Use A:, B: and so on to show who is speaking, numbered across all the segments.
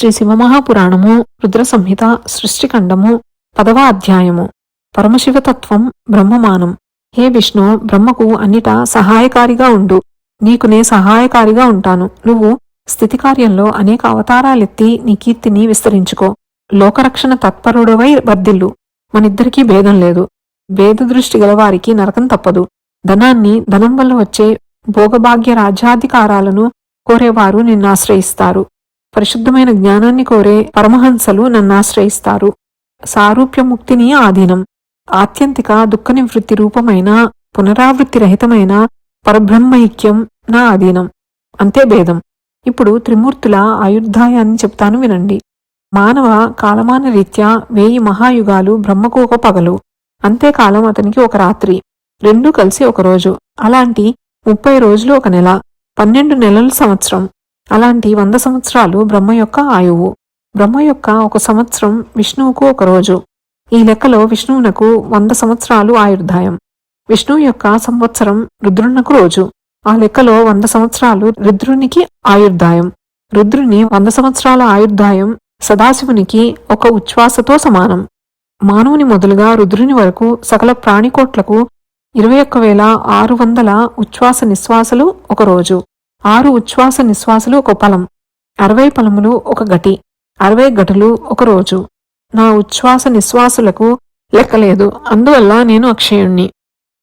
A: శ్రీ శివమహాపురాణము రుద్ర సంహిత సృష్టిఖండము పదవ అధ్యాయము. పరమశివతత్వం బ్రహ్మమానం. హే విష్ణు బ్రహ్మకు అన్నిటా సహాయకారిగా ఉండు. నీకు నే సహాయకారిగా ఉంటాను. నువ్వు స్థితి కార్యంలో అనేక అవతారాలెత్తి నీ కీర్తిని విస్తరించుకో. లోకరక్షణ తత్పరుడవై వర్ధిల్లు. మనిద్దరికీ భేదం లేదు. భేద దృష్టి గలవారికి నరకం తప్పదు. ధనాన్ని ధనం వల్ల వచ్చే భోగభాగ్య రాజ్యాధికారాలను కోరేవారు నిన్నాశ్రయిస్తారు పరిశుద్ధమైన జ్ఞానాన్ని కోరే పరమహంసలు నన్నాశ్రయిస్తారు సారూప్యముక్తిని ఆధీనం. ఆత్యంతిక దుఃఖ నివృత్తి రూపమైన పునరావృత్తి రహితమైన పరబ్రహ్మైక్యం నా అధీనం అంతే భేదం. ఇప్పుడు త్రిమూర్తుల ఆయుర్ధాయాన్ని చెప్తాను వినండి. మానవ కాలమాన రీత్యా వేయి మహాయుగాలు బ్రహ్మకు ఒక పగలు అంతేకాలం అతనికి ఒక రాత్రి. రెండూ కలిసి ఒక రోజు. అలాంటి ముప్పై రోజులు ఒక నెల. పన్నెండు నెలలు సంవత్సరం. అలాంటి వంద సంవత్సరాలు బ్రహ్మ యొక్క ఆయువు. బ్రహ్మ యొక్క ఒక సంవత్సరం విష్ణువుకు ఒక రోజు. ఈ లెక్కలో విష్ణువునకు వంద సంవత్సరాలు ఆయుర్దాయం విష్ణువు యొక్క సంవత్సరం రుద్రునకు రోజు. ఆ లెక్కలో వంద సంవత్సరాలు రుద్రునికి ఆయుర్దాయం రుద్రుని వంద సంవత్సరాల ఆయుర్దాయం సదాశివునికి ఒక ఉచ్ఛ్వాసతో సమానం. మానవుని మొదలుగా రుద్రుని వరకు సకల ప్రాణికోట్లకు ఇరవై ఒక్క వేల ఆరు వందల ఉచ్ఛ్వాస నిశ్వాసలు ఒక రోజు. ఆరు ఉచ్ఛ్వాస నిశ్వాసలు ఒక ఫలం అరవై ఫలములు ఒక గటి అరవై గటులు ఒక రోజు. నా ఉచ్ఛ్వాస నిశ్వాసులకు లెక్కలేదు అందువల్ల నేను అక్షయుణ్ణి.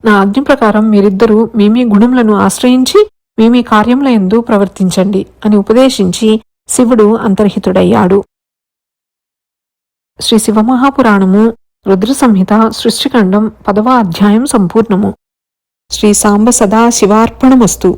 A: నా ఆజ్ఞ ప్రకారం మీరిద్దరూ మీ మీ గుణములను ఆశ్రయించి మీ మీ కార్యముల ఎందు ప్రవర్తించండి అని ఉపదేశించి శివుడు అంతర్హితుడయ్యాడు. శ్రీ శివమహాపురాణము రుద్ర సంహిత సృష్టిఖండం పదవ అధ్యాయం సంపూర్ణము. శ్రీ సాంబ సదా శివార్పణమస్తు.